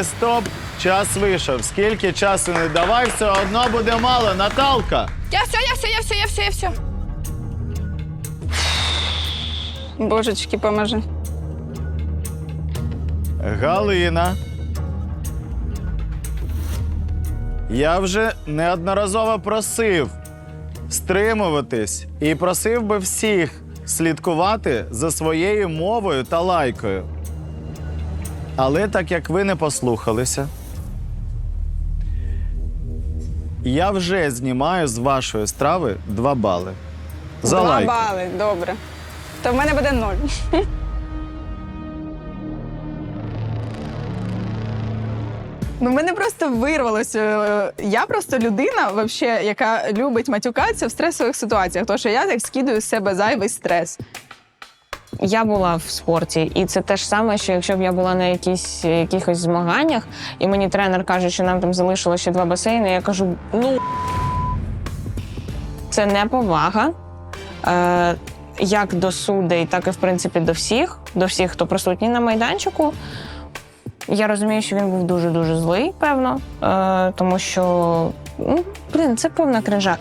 і стоп. Час вийшов. Скільки часу не давай, все одно буде мало. Наталка. Я все, я все, я все, я все, я все. Божечки, поможи. Галина. Я вже неодноразово просив стримуватись і просив би всіх слідкувати за своєю мовою та лайкою. Але так як ви не послухалися, я вже знімаю з вашої страви 2 бали. За Два лайк. бали, добре. То в мене буде ноль. Ну, мене просто вирвалося. Е, Я просто людина, вообще, яка любить матюкатися в стресових ситуаціях, тому що я так скидаю з себе зайвий стрес. Я була в спорті, і це те ж саме, що якщо б я була на якісь, якихось змаганнях, і мені тренер каже, що нам там залишилося ще два басейни, я кажу: ну це неповага. Е, як до судей, так і в принципі до всіх, до всіх, хто присутній на майданчику. Я розумію, що він був дуже-дуже злий, певно, е, тому що ну, блін, це повна кринжа.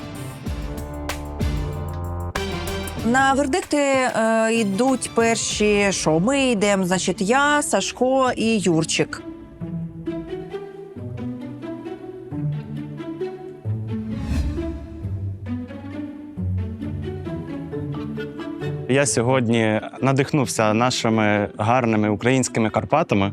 На вердикти е, йдуть перші, що ми йдемо, значить, я, Сашко і Юрчик. Я сьогодні надихнувся нашими гарними українськими Карпатами.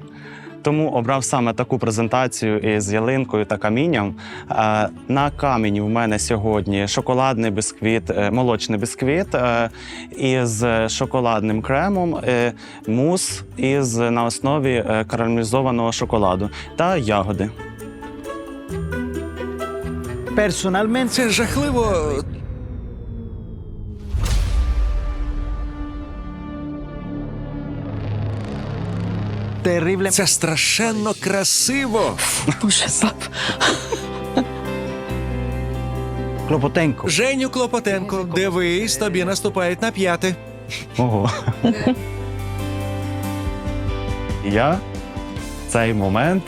Тому обрав саме таку презентацію із ялинкою та камінням. Е, На камені в мене сьогодні шоколадний бисквіт, е, молочний бисквіт е, із шоколадним кремом, мус із на основі карамелізованого шоколаду та ягоди. Personalmente Це жахливо. Це страшенно красиво. Боже, пап. Клопотенко. Женю Клопотенко, дивись, тобі наступають на п'яти. Ого. Я цей момент